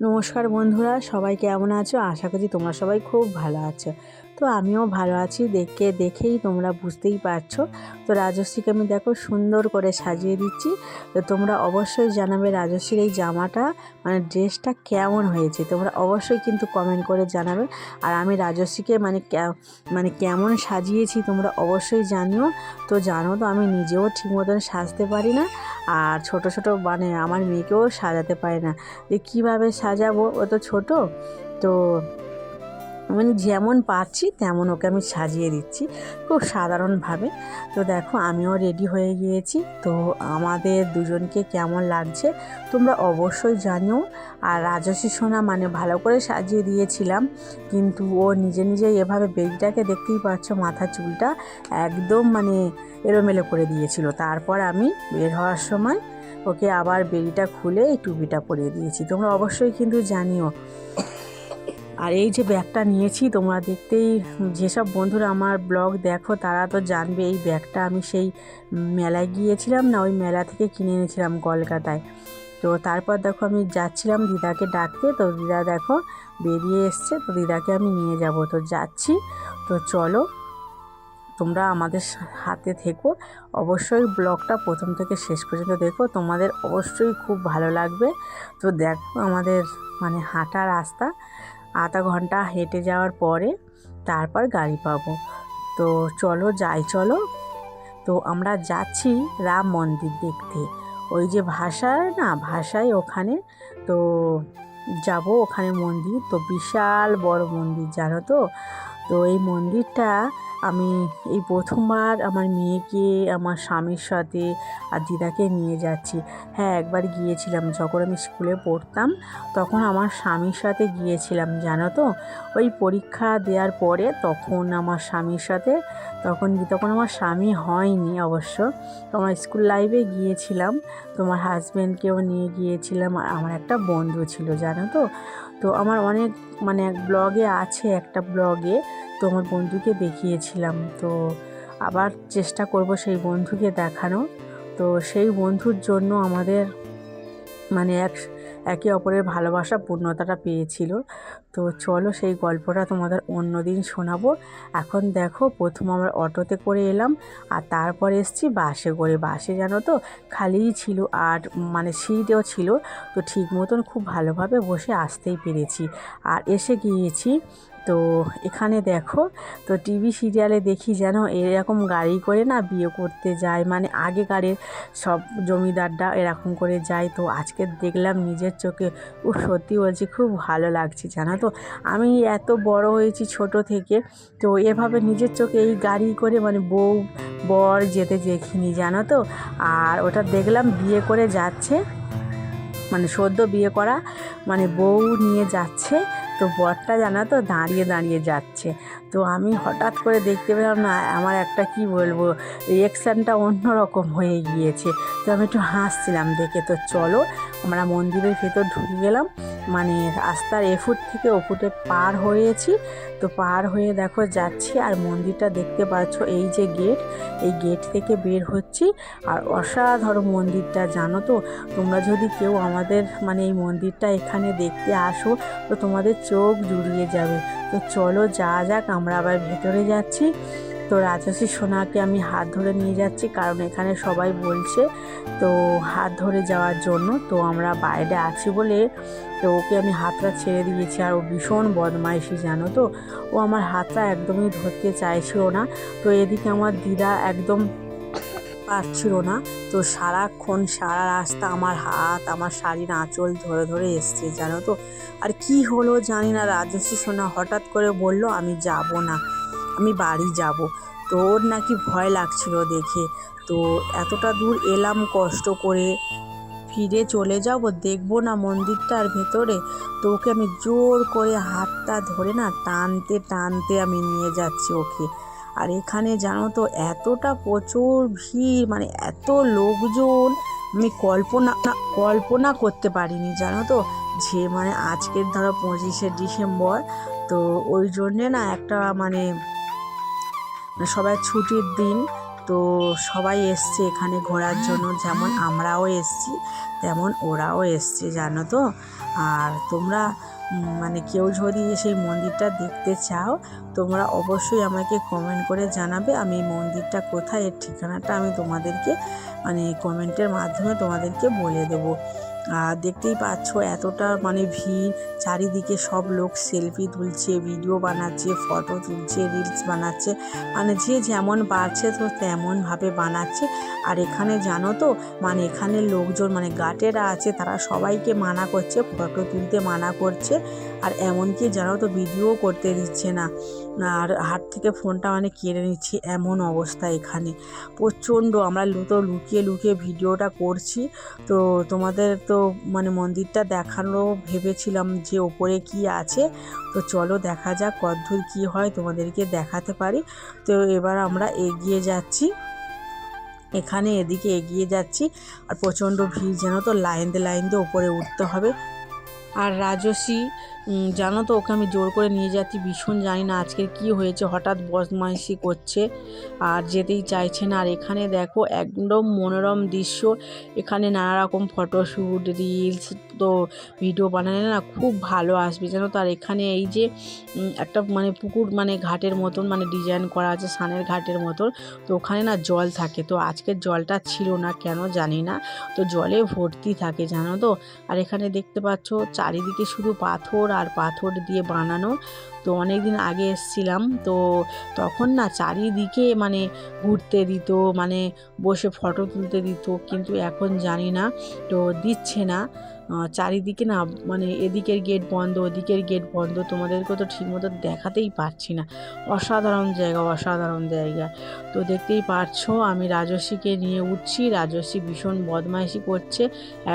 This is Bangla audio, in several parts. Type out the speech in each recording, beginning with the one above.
নমস্কার বন্ধুরা সবাই কেমন আছো? আশা করছি তোমরা সবাই খুব ভালো আছো। তো আমিও ভালো আছি। দেখে দেখেই তোমরা বুঝতেই পারছ। তো রাজশ্রীকে আমি দেখো সুন্দর করে সাজিয়ে দিচ্ছি। তো তোমরা অবশ্যই জানাবে রাজশ্রীর এই জামাটা মানে ড্রেসটা কেমন হয়েছে? তোমরা অবশ্যই কিন্তু কমেন্ট করে জানাবে। আর আমি রাজশ্রীকে মানে মানে কেমন সাজিয়েছি তোমরা অবশ্যই জানিও। তো জানো তো আমি নিজেও ঠিক মতন সাজতে পারি না। আর ছোট ছোট মানে আমার মেয়েকেও সাজাতে পারি না। যে কীভাবে সাজাবো? ও তো ছোট। তো মানে যেমন পারছি তেমন ওকে আমি সাজিয়ে দিচ্ছি খুব সাধারণভাবে। তো দেখো, আমিও রেডি হয়ে গিয়েছি। তো আমাদের দুজনকে কেমন লাগছে তোমরা অবশ্যই জানিও। আর রাজস্বী সোনা মানে ভালো করে সাজিয়ে দিয়েছিলাম, কিন্তু ও নিজে নিজে এভাবে বেগটাকে দেখতেই পাচ্ছ, মাথা চুলটা একদম মানে এলোমেলো করে দিয়েছিল। তারপর আমি বের হওয়ার সময় ওকে আবার বেরিটা খুলে এই টুপিটা পরিয়ে দিয়েছি। তোমরা অবশ্যই কিন্তু জানিও। আর এই যে ব্যাগটা নিয়েছি, তোমরা দেখতেই যেসব বন্ধুরা আমার ব্লগ দেখো, তারা তো জানবে এই ব্যাগটা আমি সেই মেলায় গিয়েছিলাম না, ওই মেলা থেকে কিনে এনেছিলাম কলকাতায়। তো তারপর দেখো আমি যাচ্ছিলাম দিদাকে ডাকতে, তো দিদা দেখো বেরিয়ে এসছে, তো দিদাকে আমি নিয়ে যাব। তো যাচ্ছি, তো চলো তোমরা আমাদের হাতে থেকো। অবশ্যই ব্লগটা প্রথম থেকে শেষ পর্যন্ত দেখো, তোমাদের অবশ্যই খুব ভালো লাগবে। তো দেখো আমাদের মানে হাঁটা রাস্তা। আধা ঘণ্টা হেঁটে যাওয়ার পরে তারপর গাড়ি পাবো। তো চলো, যাই চলো। তো আমরা যাচ্ছি রাম মন্দির দেখতে। ওই যে ভাষার না, ভাষায় ওখানে। তো যাব ওখানে মন্দির। তো বিশাল বড় মন্দির, জানো তো? তো এই মন্দিরটা আমি এই প্রথমবার আমার মেয়েকে, আমার স্বামীর সাথে আর দিদাকে নিয়ে যাচ্ছি। হ্যাঁ একবার গিয়েছিলাম। যখন আমি স্কুলে পড়তাম, তখন আমার স্বামীর সাথে গিয়েছিলাম, জানো তো? ওই পরীক্ষা দেওয়ার পরে তখন আমার স্বামীর সাথে, তখন তখন আমার স্বামী হয়নি অবশ্য। তোমার স্কুল লাইফে গিয়েছিলাম। তোমার হাজব্যান্ডকেও নিয়ে গিয়েছিলাম। আর আমার একটা বন্ধু ছিল, জানো তো? তো আমার অনেক মানে ব্লগে আছে একটা ব্লগে। তো আমার বন্ধুকে দেখিয়েছিলাম তো আবার চেষ্টা করব সেই বন্ধুকে দেখানো তো সেই বন্ধুর জন্য আমাদের মানে এক, একে অপরের ভালোবাসা পূর্ণতাটা পেয়েছিল। তো চলো সেই গল্পটা তোমাদের অন্য দিন শোনাবো। এখন দেখো, প্রথম আমরা অটোতে করে এলাম, আর তারপর এসছি বাসে করে। বাসে জানো তো, খালিই ছিল আর মানে সিটও ছিল। তো ঠিক মতন খুব ভালোভাবে বসে আসতেই পেরেছি। আর এসে গিয়েছি তো এখানে দেখো, তো টিভি সিরিয়ালে দেখি যেন এরকম গাড়ি করে না বিয়ে করতে যায়। মানে আগেকারের সব জমিদাররা এরকম করে যায়। তো আজকে দেখলাম নিজের চোখে, ও সত্যি বলছি খুব ভালো লাগছে, জানো তো? আমি এত বড় হয়েছি ছোট থেকে, তো এভাবে নিজের চোখে এই গাড়ি করে মানে বউ, বর যেতে দেখিনি, জানো তো? আর ওটা দেখলাম বিয়ে করে যাচ্ছে মানে সদ্য বিয়ে করা মানে বউ নিয়ে যাচ্ছে। তো বরটা জানা তো দাঁড়িয়ে দাঁড়িয়ে যাচ্ছে। তো আমি হঠাৎ করে দেখতে পেলাম, না, আমার একটা কি বলব রিয়েকশানটা অন্যরকম হয়ে গিয়েছে। তো আমি একটু হাসছিলাম দেখে। তো চলো, আমরা মন্দিরের ভেতর ঢুকে গেলাম। মানে রাস্তার এফুট থেকে ওফুটে পার হয়েছি। তো পার হয়ে দেখো যাচ্ছি আর মন্দিরটা দেখতে পাচ্ছ, এই যে গেট এই গেট থেকে বের হচ্ছি। আর অসাধারণ মন্দিরটা, জানো তো? তোমরা যদি কেউ আমাদের মানে এই মন্দিরটা এখানে দেখতে আসো, তো তোমাদের চোখ জুড়িয়ে যাবে। তো চলো, যা যাক আমরা আবার ভেতরে যাচ্ছি। তো রাজশ্রী সোনাকে আমি হাত ধরে নিয়ে যাচ্ছি কারণ এখানে সবাই বলছে, তো হাত ধরে যাওয়ার জন্য তো আমরা বাইরে আছি বলে তো ওকে আমি হাতটা ছেড়ে দিয়েছি। আর ও ভীষণ বদমাইশি, জানো তো? ও আমার হাতটা একদমই ধরতে চাইছিল না। তো এদিকে আমার দিদা একদম পারছিল না। তো সারাক্ষণ সারা রাস্তা আমার হাত, আমার শাড়ির আঁচল ধরে ধরে এসছে, জানো তো? আর কি হলো জানি না রাজশ্রী সোনা হঠাৎ করে বলল, আমি যাব না, আমি বাড়ি যাব। তো ওর নাকি ভয় লাগছিল দেখে। তো এতটা দূর এলাম কষ্ট করে। ফিরে চলে যাব, দেখব না মন্দিরটার ভেতরে। তো ওকে আমি জোর করে হাতটা ধরে না, টানতে টানতে আমি নিয়ে যাচ্ছি ওকে। আর এখানে জানো তো এতটা প্রচুর ভিড় মানে এত লোকজন, আমি কল্পনা কল্পনা করতে পারিনি, জানো তো? যে মানে আজকের ধরো পঁচিশে ডিসেম্বর, তো ওই জন্যে না একটা মানে মানে সবাই ছুটির দিন, তো সবাই এসছে এখানে ঘোরার জন্য, যেমন আমরাও এসছি, তেমন ওরাও এসছে, জানো তো? আর তোমরা মানে কেউ যদি সেই মন্দিরটা দেখতে চাও, তোমরা অবশ্যই আমাকে কমেন্ট করে জানাবে আমি মন্দিরটা কোথায়, এর ঠিকানাটা আমি তোমাদেরকে মানে কমেন্টের মাধ্যমে তোমাদেরকে বলে দেবো। আর দেখতেই পাচ্ছ এতটা মানে ভিড়, চারিদিকে সব লোক সেলফি তুলছে, ভিডিও বানাচ্ছে, ফটো তুলছে রিলস বানাচ্ছে। মানে যে যেমন পারছে তো তেমনভাবে বানাচ্ছে। আর এখানে জানো তো মানে এখানে লোকজন মানে গাটেরা আছে, তারা সবাইকে মানা করছে, ফটো তুলতে মানা করছে। আর এমনকি জানো তো, ভিডিও করতে দিচ্ছে না। আর হাত থেকে ফোনটা মানে কেড়ে নিচ্ছি এমন অবস্থা এখানে। প্রচণ্ড আমরা তো লুকিয়ে লুকিয়ে ভিডিওটা করছি। তো তোমাদের তো মানে মন্দিরটা দেখানো ভেবেছিলাম যে ওপরে কি আছে। তো চলো দেখা যাক কদ্দূর কি হয় তোমাদেরকে দেখাতে পারি। তো এবার আমরা এগিয়ে যাচ্ছি। এখানে এদিকে এগিয়ে যাচ্ছি আর প্রচণ্ড ভিড় যেন তো লাইন দিয়ে লাইন দিয়ে ওপরে উঠতে হবে। আর রাজস্বী উম, জানো তো, ওকে আমি জোর করে নিয়ে যাচ্ছি, ভীষণ জানি না আজকের কি হয়েছে, হঠাৎ বদমাইশি করছে আর যেতেই চাইছে না। আর এখানে দেখো, একদম মনোরম দৃশ্য, এখানে নানা রকম ফটোশ্যুট রিলস তো ভিডিও বানালে না খুব ভালো আসবে, জানো তো। আর এখানে এই যে একটা মানে পুকুর মানে ঘাটের মতন মানে ডিজাইন করা আছে, সানের ঘাটের মতন, তো ওখানে না জল থাকে। তো আজকের জলটা ছিল না কেন জানি না, তো জলে ভর্তি থাকে, জানো তো। আর এখানে দেখতে পাচ্ছ, চারিদিকে শুধু পাথর আর পাথর দিয়ে বানানো। তো অনেক দিন আগে এসছিলাম। তো তখন না চারিদিকে মানে ঘুরতে দিত মানে বসে ফটো তুলতে দিত। কিন্তু এখন জানি না, তো দিচ্ছে না। চারিদিকে না মানে এদিকের গেট বন্ধ, ওদিকের গেট বন্ধ তোমাদেরকে তো ঠিকমতো দেখাতেই পারছি না। অসাধারণ জায়গা অসাধারণ জায়গা। তো দেখতেই পারছ, আমি রাজস্বীকে নিয়ে উঠছি, রাজস্বী ভীষণ বদমাইশি করছে,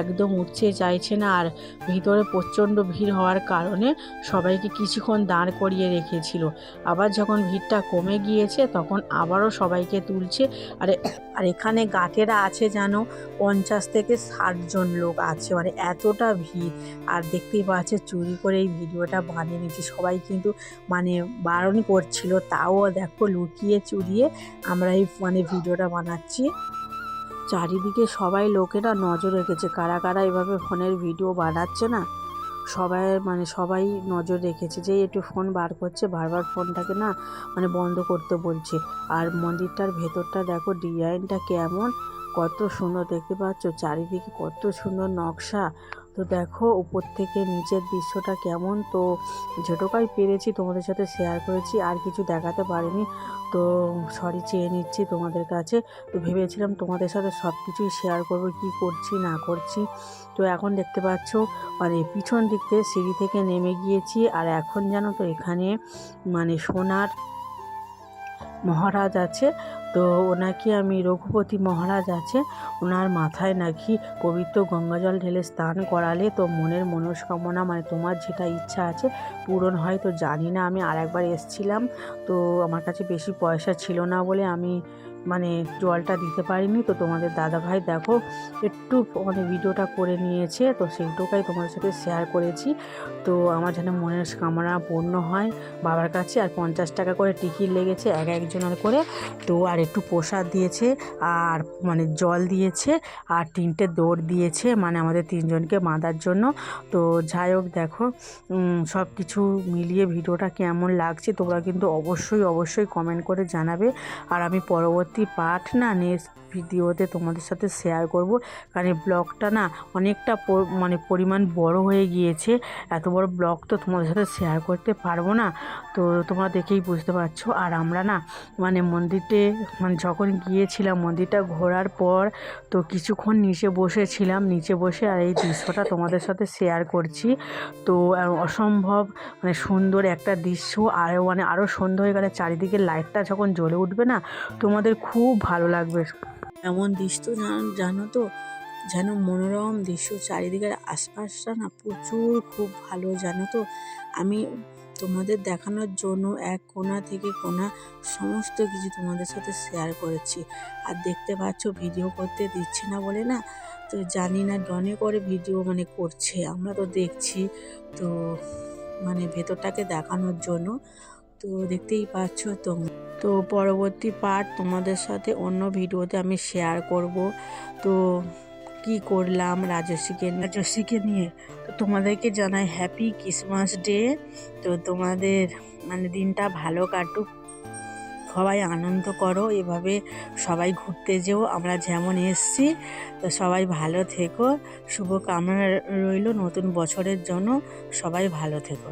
একদম উঠছে চাইছে না, আর ভিতরে প্রচণ্ড ভিড় হওয়ার কারণে সবাইকে কিছুক্ষণ দাঁড় করিয়ে রেখেছিল। আবার যখন ভিড়টা কমে গিয়েছে, তখন আবারও সবাইকে তুলছে। আর আর এখানে গাটেরা আছে জানো? পঞ্চাশ থেকে ষাট জন লোক আছে। মানে এতটা ভিড়। আর দেখতেই পাচ্ছে, চুরি করে এই ভিডিওটা বানিয়ে নিয়েছি। সবাই কিন্তু মানে বারণ করছিল, তাও দেখো লুকিয়ে চুরিয়ে আমরা এই মানে ভিডিওটা বানাচ্ছি। চারিদিকে সবাই লোকেরা নজর রেখেছে, কারা কারা এভাবে ফোনের ভিডিও বানাচ্ছে না? সবাই মানে সবাই নজর রেখেছে যে একটু ফোন বার করছে, বারবার ফোনটাকে না মানে বন্ধ করতে বলছে। আর মন্দিরটার ভেতরটা দেখো, ডিজাইনটা কেমন। কত সুন্দর দেখতে পাচ্ছ, চারিদিকে কত সুন্দর নকশা। তো দেখো, উপর থেকে নিচের দৃশ্যটা কেমন। তো যেটুকাই পেরেছি তোমাদের সাথে শেয়ার করেছি, আর কিছু দেখাতে পারিনি। তো সরি চেয়ে নিচ্ছি তোমাদের কাছে। তো ভেবেছিলাম তোমাদের সাথে সব কিছুই শেয়ার করব, কী করছি, না করছি। তো এখন দেখতে পাচ্ছ মানে পিছন দিক থেকে সিঁড়ি থেকে নেমে গিয়েছি, আর এখন জানো তো এখানে মানে সোনার মহারাজ আছে। তো ওনাকে আমি রঘুপতি মহারাজ আছে। ওনার মাথায় নাকি পবিত্র গঙ্গাজল ঢেলে স্নান করালে তো মনের মনস্কামনা মানে তোমার যেটা ইচ্ছা আছে, পূরণ হয়। তো জানি না, আমি আর একবার এসছিলাম। তো আমার কাছে বেশি পয়সা ছিল না বলে আমি মানে জলটা দিতে পারিনি। তো তোমাদের দাদা ভাই দেখো, একটু মানে ভিডিওটা করে নিয়েছে, তো সেইটুকাই তোমাদের সাথে শেয়ার করেছি। তো আমার যেন মনের কামনা পূর্ণ হয় বাবার কাছে, আর পঞ্চাশ টাকা করে টিকিট লেগেছে এক একজনের করে। তো আর একটু প্রসাদ দিয়েছে, আর মানে জল দিয়েছে, আর তিনটে দৌড় দিয়েছে মানে আমাদের তিনজনকে বাঁধার জন্য। তো যাই হোক দেখো সব কিছু মিলিয়ে ভিডিওটা কেমন লাগছে, তোমরা কিন্তু অবশ্যই অবশ্যই কমেন্ট করে জানাবে। আর আমি পরবর্তী পার্ট না, নেক্সট ভিডিওতে তোমাদের সাথে শেয়ার করব। কারণ এই ব্লগটা না অনেকটা মানে পরিমাণ বড় হয়ে গিয়েছে। এত বড় ব্লগ তো তোমাদের সাথে শেয়ার করতে পারব না। তো তোমরা দেখেই বুঝতে পারছ। আর আমরা না মানে মন্দিরতে মানে যখন গিয়েছিলাম মন্দিরটা ঘোরার পর, তো কিছুক্ষণ নিচে বসেছিলাম। নিচে বসে আর এই দৃশ্যটা তোমাদের সাথে শেয়ার করছি। তো অসম্ভব মানে সুন্দর একটা দৃশ্য। আরও মানে আরও সন্ধ্যা হয়ে গেলে চারিদিকে লাইটটা যখন জ্বলে উঠবে না, তোমাদের খুব ভালো লাগবে। এমন দৃশ্য জান- তো? যেন মনোরম দৃশ্য। চারিদিকের আশপাশটা না প্রচুর খুব ভালো, জানো তো? আমি তোমাদের দেখানোর জন্য এক কোনা থেকে কোনা সমস্ত কিছু তোমাদের সাথে শেয়ার করেছি। আর দেখতে পাচ্ছ ভিডিও করতে দিচ্ছে না বলে না? তো জানি না ডনে করে ভিডিও মানে করছে। আমরা তো দেখছি। তো মানে ভেতরটাকে দেখানোর জন্য তো দেখতেই পাচ্ছ তো তো পরবর্তী পার্ট তোমাদের সাথে অন্য ভিডিওতে আমি শেয়ার করব। তো কি করলাম রাজস্বীকে রাজস্বীকে নিয়ে? তো তোমাদেরকে জানাই হ্যাপি ক্রিসমাস ডে তো তোমাদের মানে দিনটা ভালো কাটুক। সবাই আনন্দ করো, এভাবে সবাই ঘুরতে যেও। আমরা যেমন এসছি, তো সবাই ভালো থেকো। শুভ কামনা রইল নতুন বছরের জন্য। সবাই ভালো থেকো।